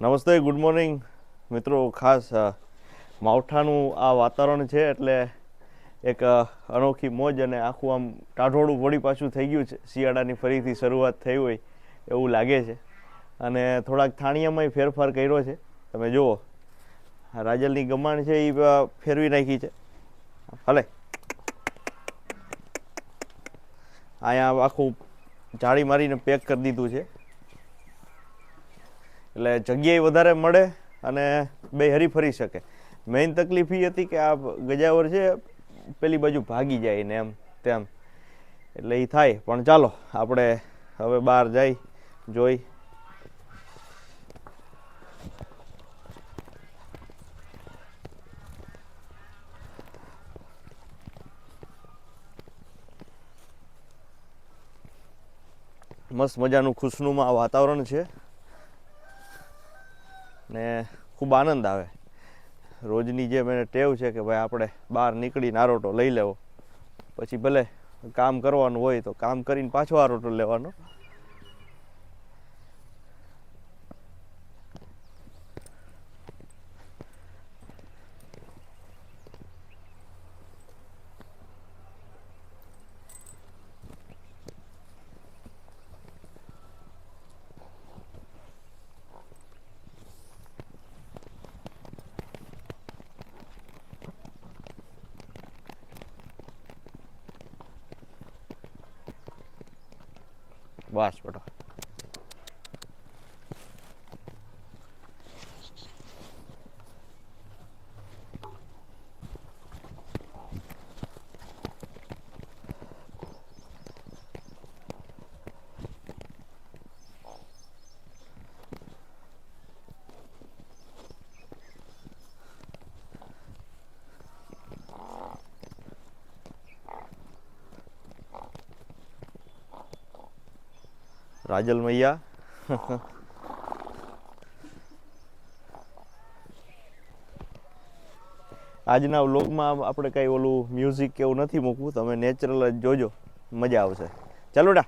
નમસ્તે good morning મિત્રો, ખાસ માવઠાનું આ વાતાવરણ છે એટલે એક અનોખી મોજ અને આખું આમ ટાઢોળું વળી પાછું થઈ ગયું છે. શિયાળાની ફરીથી શરૂઆત થઈ હોય એવું લાગે છે. અને થોડાક થાણિયામાંય ફેરફાર કર્યો છે. તમે જુઓ, રાજલની ગમાણ છે એ ફેરવી નાખી છે. ભલે. અહીંયા આખું જાળી મારીને પેક કરી દીધું છે. એટલે જગ્યાએ વધારે મળે અને બે હરી ફરી શકે. મેઇન તકલીફ એ હતી કે આ ગજાવર છે, પેલી બાજુ ભાગી જાય ને એમ, તેમ. એટલે એ થાય, પણ ચાલો, આપણે હવે બહાર જઈ, જોઈ. મસ્ત મજાનું ખુશનુમા વાતાવરણ છે. ને ખૂબ આનંદ આવે. રોજની જે મને ટેવ છે કે ભાઈ આપણે બહાર નીકળી નારોટો લઈ લેવો. પછી ભલે કામ કરવાનું હોય તો કામ કરીને પાછો આરોટો લેવાનો. બસ બેટા રાજલ મૈયા. આજના વ્લોગમાં આપણે કઈ ઓલું મ્યુઝિક કે એવું નથી મૂકવું. તમે નેચરલ જ જોજો. મજા આવશે. ચાલો ડા.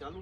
ચાલુ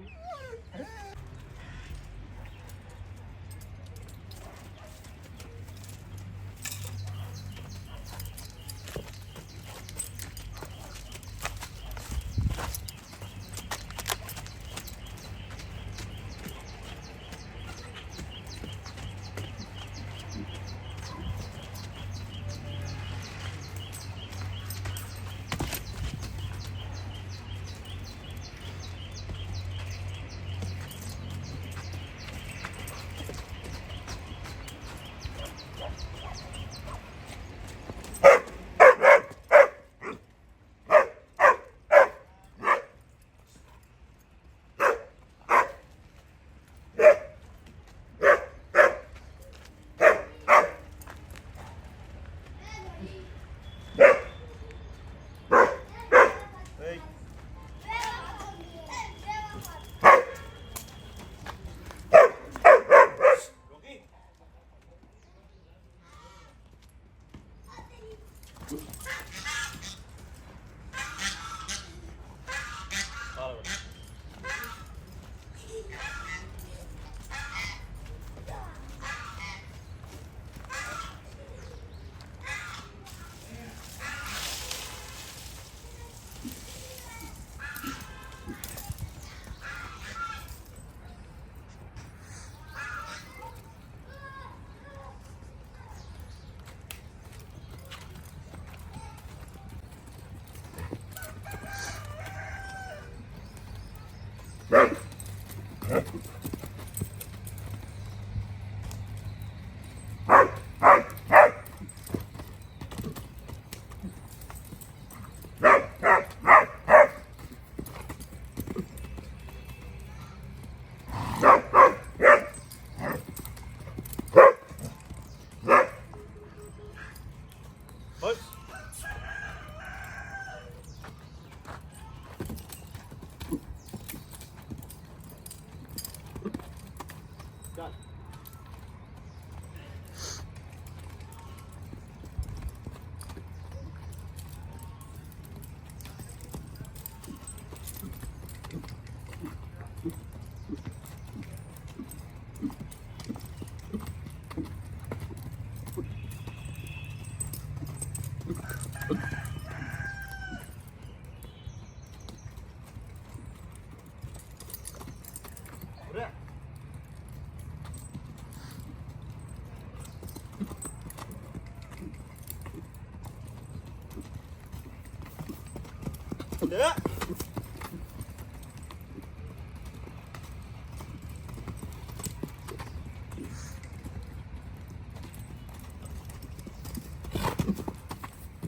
લે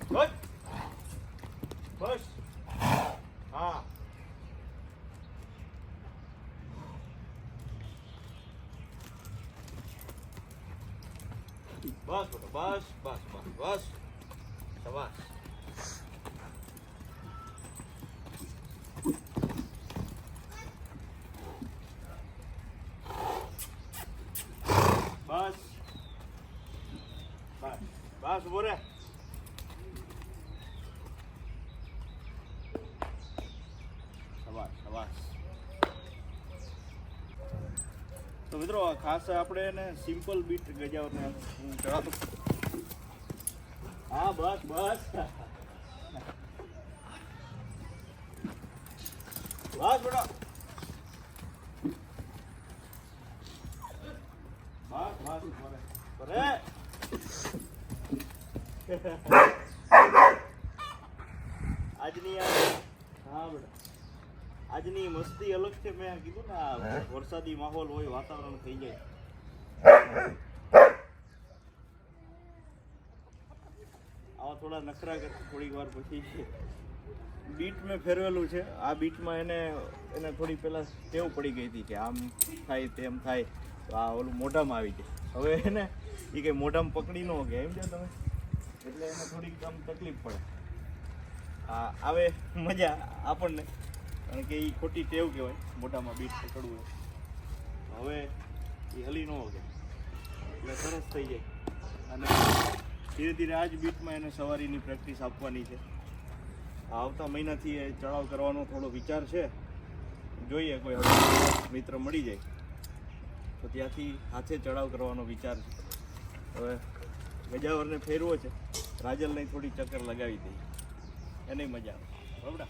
બસ બસ હા બસ બેટા બસ બસ બસ બસ શાબાશ બસ બસ ઊભો રે તો મિત્રો ખાસ આપણે એને સિમ્પલ બીટ ગજાવને હું કરાવું હા, બસ બસ. બસ, બેટા બસ બસ બરે બરે આજની આ હા બેટા. આજની મસ્તી અલગ છે મેં કીધું ને આ વરસાદી માહોલ હોય વાતાવરણ થઈ જાય. આવા થોડા નખરા કર થોડીક વાર પછી. બીટ મેં ફેરવેલું છે. આ બીટમાં એને એને થોડી પહેલાં ટેવ પડી ગઈ હતી કે આમ થાય તેમ થાય. તો આ ઓલું મોઢામાં આવી જાય હવે એને એ કંઈ મોઢામાં પકડી ન કે એમ છે તમે? એટલે એને થોડીક આમ તકલીફ પડે. હા આવે, મજા આપણને. કારણ કે એ ખોટી ટેવ કહેવાય મોટામાં બીટ પકડવું હોય. હવે એ હલી ન હોગે એટલે સરસ થઈ જાય. અને ધીરે ધીરે આ જ બીટમાં એને સવારીની પ્રેક્ટિસ આપવાની છે. આવતા મહિનાથી એ ચડાવ કરવાનો થોડો વિચાર છે. જોઈએ કોઈ હવે મિત્ર મળી જાય. તો ત્યાંથી હાથે ચડાવ કરવાનો વિચાર છે. હવે ગજાવરને ફેરવો છે. રાજલને થોડી ચક્કર લગાવી દઈએ એને મજા આવે. બરાબર?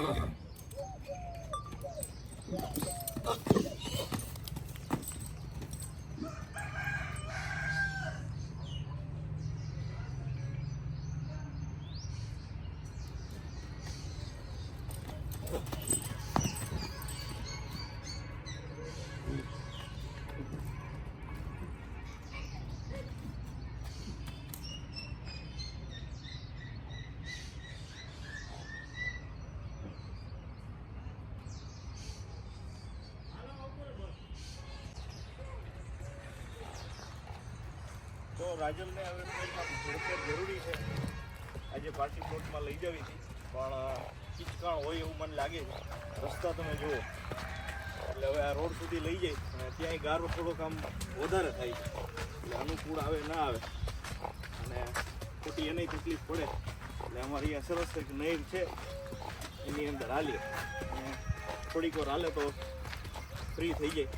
あっ。તો રાજલને હવે જરૂરી છે. આજે પાર્ટી પ્લોટમાં લઈ જવી હતી, પણ કિચકાણ હોય એવું મને લાગે છે. રસ્તા તમે જુઓ. એટલે હવે આ રોડ સુધી લઈ જાય અને ત્યાંય ગારો થોડોક આમ વધારે થાય છે. એટલે અનુકૂળ આવે ના આવે. અને ખોટી એની તકલીફ પડે. એટલે અમારી આ સરસ એક નહેર છે, એની અંદર હાલીએ. અને થોડીક વાર હાલે તો ફ્રી થઈ જાય.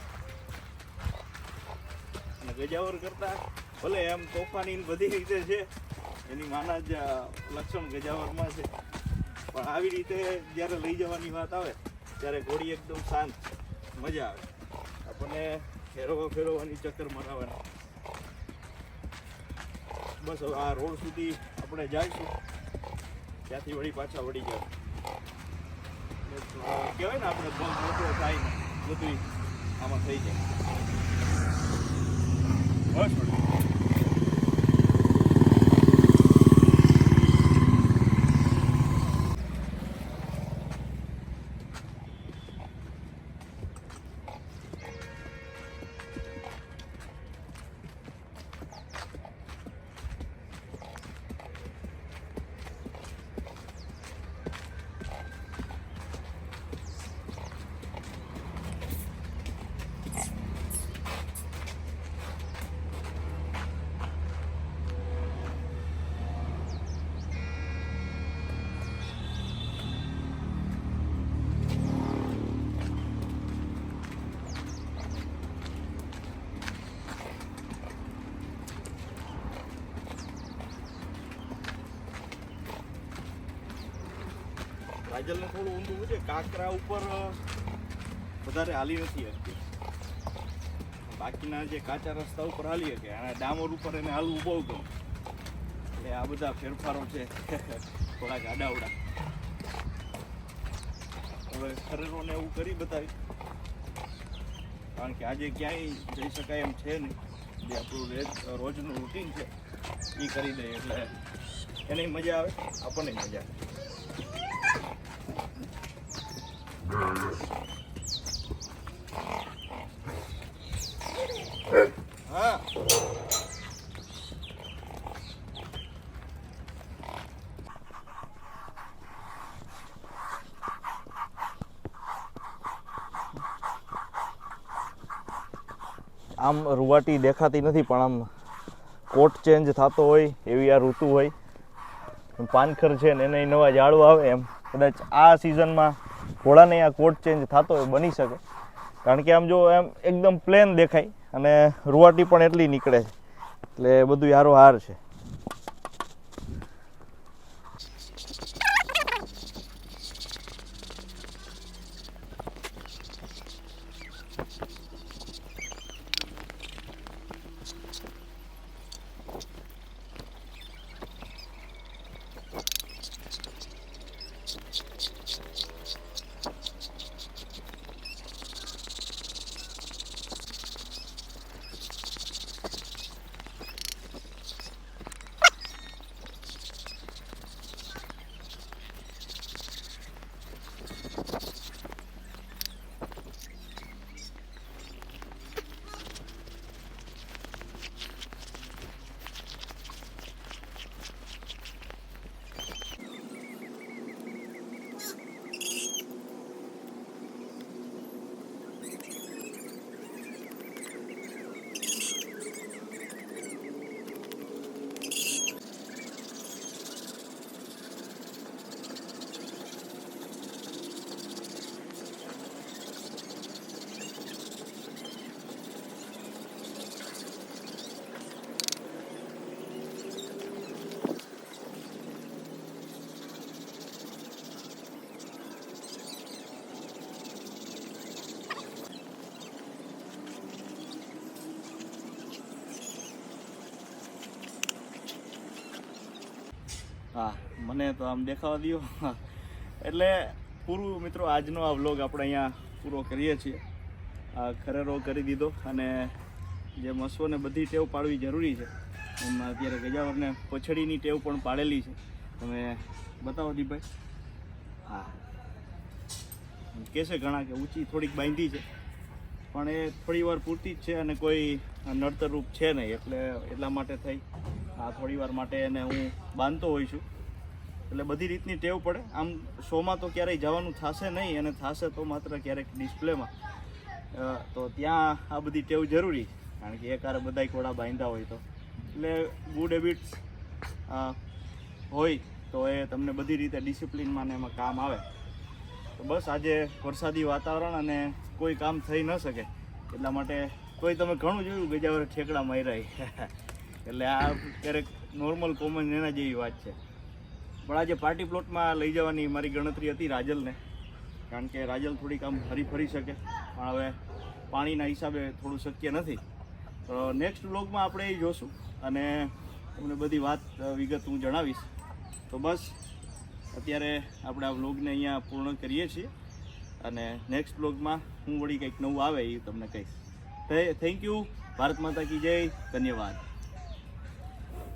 અને ગજાવર કરતા ભલે એમ તોફાની બધી રીતે છે, એની માના જ લક્ષણ ગજાવરમાં છે. પણ આવી રીતે જ્યારે લઈ જવાની વાત આવે, ત્યારે ઘોડી એકદમ શાંત, મજા આવે. આપણને ફેરવવા ફેરવવાની ચક્કર મરાવવાની બસ હવે આ રોડ સુધી આપણે જઈશું. ત્યાંથી વળી પાછા વળી જાય કહેવાય ને આપણે, બહુ મોટો થાય ને બધું આમાં થઈ જાય. બસ. વળી. રાજલને થોડું ઊંધું છે, કાંકરા ઉપર વધારે હાલી નથી હતી બાકીના જે કાચા રસ્તા ઉપર હાલી શકે અને ડામર ઉપર એને હાલવું બહુ ગમે. એટલે આ બધા ફેરફારો છે, થોડાક આડાવડા. હવે શરીરોને એવું કરી બતાવી કારણ કે આજે ક્યાંય જઈ શકાય એમ છે નહીં. જે આપણું રેજ, રોજનું રૂટીન છે, એ કરી દઈએ એટલે એને મજા આવે, આપણને મજા આવે હા આમ રૂવાટી દેખાતી નથી, પણ આમ કોટ ચેન્જ થતો હોય, એવી આ ઋતુ હોય. પાનખર છે ને એને નવા ઝાડવા આવે એમ. કદાચ આ સિઝનમાં ઘોડાને આ કોટ ચેન્જ થતો હોય, બની શકે. કારણ કે આમ જો એમ એકદમ પ્લેન દેખાય અને રૂવાટી પણ એટલી નીકળે છે. એટલે બધું હારો હાર છે. હા, મને તો આમ દેખાવા દો એટલે પૂરું મિત્રો, આજનો આ વ્લોગ આપણે અહીંયા પૂરો કરીએ છીએ. આ ખરેરો કરી દીધો અને જે મસોને બધી ટેવ પાડવી જરૂરી છે. એમાં અત્યારે ગજાવરને પછડીની ટેવ પણ પાડેલી છે. તમે બતાવો દીપભાઈ. હા. કહેશે ઘણા કે ઊંચી થોડીક બાંધી છે. પણ એ થોડી વાર પૂરતી જ છે અને કોઈ નડતરરૂપ છે નહીં. એટલે એટલા માટે થઈ. આ થોડી વાર માટે એને હું બાંધતો હોઉં છું. એટલે બધી રીતની ટેવ પડે. આમ શોમાં તો ક્યારેય જવાનું થશે નહીં, અને થશે તો માત્ર ક્યારેક ડિસ્પ્લેમાં. તો ત્યાં આ બધી ટેવ જરૂરી કારણ કે એક બધા ઘોડા બાંધ્યા હોય તો. એટલે ગુડ હેબિટ્સ હોય તો એ તમને બધી રીતે ડિસિપ્લિનમાં ને એમાં કામ આવે. તો બસ આજે વરસાદી વાતાવરણ અને કોઈ કામ થઈ ન શકે. એટલા માટે કોઈ તમે ઘણું જોયું ગજાવરે ઠેકડા માર્યા એટલે આ ક્યારેક નોર્મલ કોમન એના જેવી વાત છે. પણ આજે પાર્ટી પ્લોટમાં લઈ જવાની મારી ગણતરી હતી રાજલને, કારણ કે રાજલ થોડીક આમ ફરી ફરી શકે. પણ હવે પાણીના હિસાબે થોડું શક્ય નથી. તો નેક્સ્ટ વ્લોગમાં આપણે એ જોશું અને તમને બધી વાત વિગત હું જણાવીશ. તો બસ, અત્યારે આપણે આ વ્લોગને અહીંયા પૂર્ણ કરીએ છીએ. અને નેક્સ્ટ વ્લોગમાં હું વળી કંઈક નવું આવે એ તમને કહીશ. થેન્ક યુ ભારત માતા કી જય. ધન્યવાદ.